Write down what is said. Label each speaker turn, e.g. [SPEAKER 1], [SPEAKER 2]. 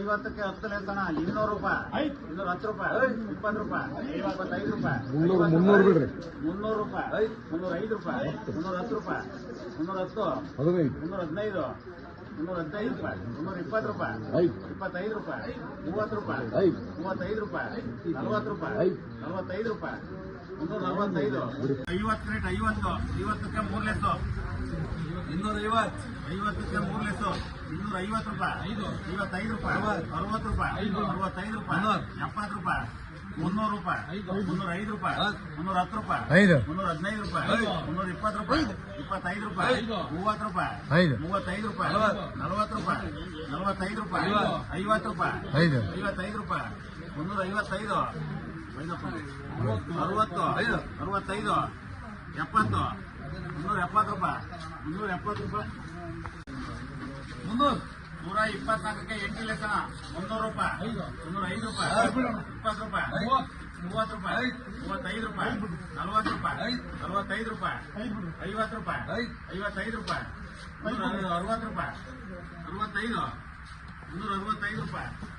[SPEAKER 1] ಐವತ್ತಕ್ಕೆ ಹತ್ತು ಲೆಕ್ಕಣ ಇನ್ನೂರು ರೂಪಾಯಿ. ಇನ್ನೂರ ಹತ್ತು ರೂಪಾಯಿ. ಇಪ್ಪತ್ತು ರೂಪಾಯಿ. ಇಪ್ಪತ್ತೈದು ರೂಪಾಯಿ.
[SPEAKER 2] ಮುನ್ನೂರು ಮುನ್ನೂರು ಬಿಡ್ರಿ.
[SPEAKER 1] ಮುನ್ನೂರು ರೂಪಾಯಿ. ಮುನ್ನೂರ ಐದು ರೂಪಾಯಿ. ಮುನ್ನೂರ ಹತ್ತು ರೂಪಾಯಿ. ಮುನ್ನೂರ ಹತ್ತು
[SPEAKER 2] ಹದಿನೈದು.
[SPEAKER 1] ಮುನ್ನೂರ ಹದಿನೈದು ಮುನ್ನೂರ ಹದಿನೈದು ರೂಪಾಯಿ. ಮುನ್ನೂರ ಇಪ್ಪತ್ತು ರೂಪಾಯಿ. ಇಪ್ಪತ್ತೈದು ರೂಪಾಯಿ ಮೂವತ್ತು ರೂಪಾಯಿ. ಮೂವತ್ತೈದು ರೂಪಾಯಿ. ನಲವತ್ತು ರೂಪಾಯಿ. ನಲವತ್ತೈದು ರೂಪಾಯಿ. ಮುನ್ನೂರ ನಲವತ್ತೈದು ಐವತ್ತು ರೇಟ್ ಐವತ್ತು. ಐವತ್ತಕ್ಕೆ ಮೂರು ಲೆಸ್ಸು ಇನ್ನೂರ ಐವತ್ತು ಐವತ್ತಕ್ಕೆ ಮೂರು ಲೆಸ್ಸು ಐವತ್ತು ರೂಪಾಯಿ ಐವತ್ತೈದು ರೂಪಾಯಿ ಅರವತ್ತು. ರೂಪಾಯಿ ಅರವತ್ತೈದು ರೂಪಾಯಿ ಎಪ್ಪತ್ತು ರೂಪಾಯಿ ಮುನ್ನೂರು ರೂಪಾಯಿ ಮುನ್ನೂರ ಐದು ರೂಪಾಯಿ ಮುನ್ನೂರ ಹತ್ತು ರೂಪಾಯಿ. ಮುನ್ನೂರ ಹದಿನೈದು ರೂಪಾಯಿ ಮುನ್ನೂರ ಇಪ್ಪತ್ತು ರೂಪಾಯಿ ಇಪ್ಪತ್ತೈದು ರೂಪಾಯಿ ಮೂವತ್ತು ರೂಪಾಯಿ. ಮೂವತ್ತೈದು ರೂಪಾಯಿ ನಲವತ್ತು. ರೂಪಾಯಿ ನಲವತ್ತೈದು ರೂಪಾಯಿ ಐವತ್ತು ರೂಪಾಯಿ. ಐವತ್ತೈದು ರೂಪಾಯಿ ಮುನ್ನೂರ ಐವತ್ತೈದು. ಅರವತ್ತು. ಅರವತ್ತೈದು. ಎಪ್ಪತ್ತು. ಮುನ್ನೂರ ಎಪ್ಪತ್ತು ರೂಪಾಯಿ. ಮುನ್ನೂರ ಎಪ್ಪತ್ತು ರೂಪಾಯಿ. ಮುನ್ನೂರು. ನೂರ ಇಪ್ಪತ್ನಾಲ್ಕಕ್ಕೆ ಎಂಟು ಲೆಕ್ಕನ ಮುನ್ನೂರು ರೂಪಾಯಿ. ಮುನ್ನೂರ ಐದು ರೂಪಾಯಿ. ಇಪ್ಪತ್ತು ರೂಪಾಯಿ. ಮೂವತ್ತು. ರೂಪಾಯಿ. ಮೂವತ್ತೈದು ರೂಪಾಯಿ. ನಲವತ್ತು ರೂಪಾಯಿ. ನಲವತ್ತೈದು ರೂಪಾಯಿ. ಐವತ್ತು ರೂಪಾಯಿ. ಐವತ್ತೈದು ರೂಪಾಯಿ. ಅರವತ್ತು ರೂಪಾಯಿ. ಅರವತ್ತೈದು ಮುನ್ನೂರ ಅರವತ್ತೈದು ರೂಪಾಯಿ.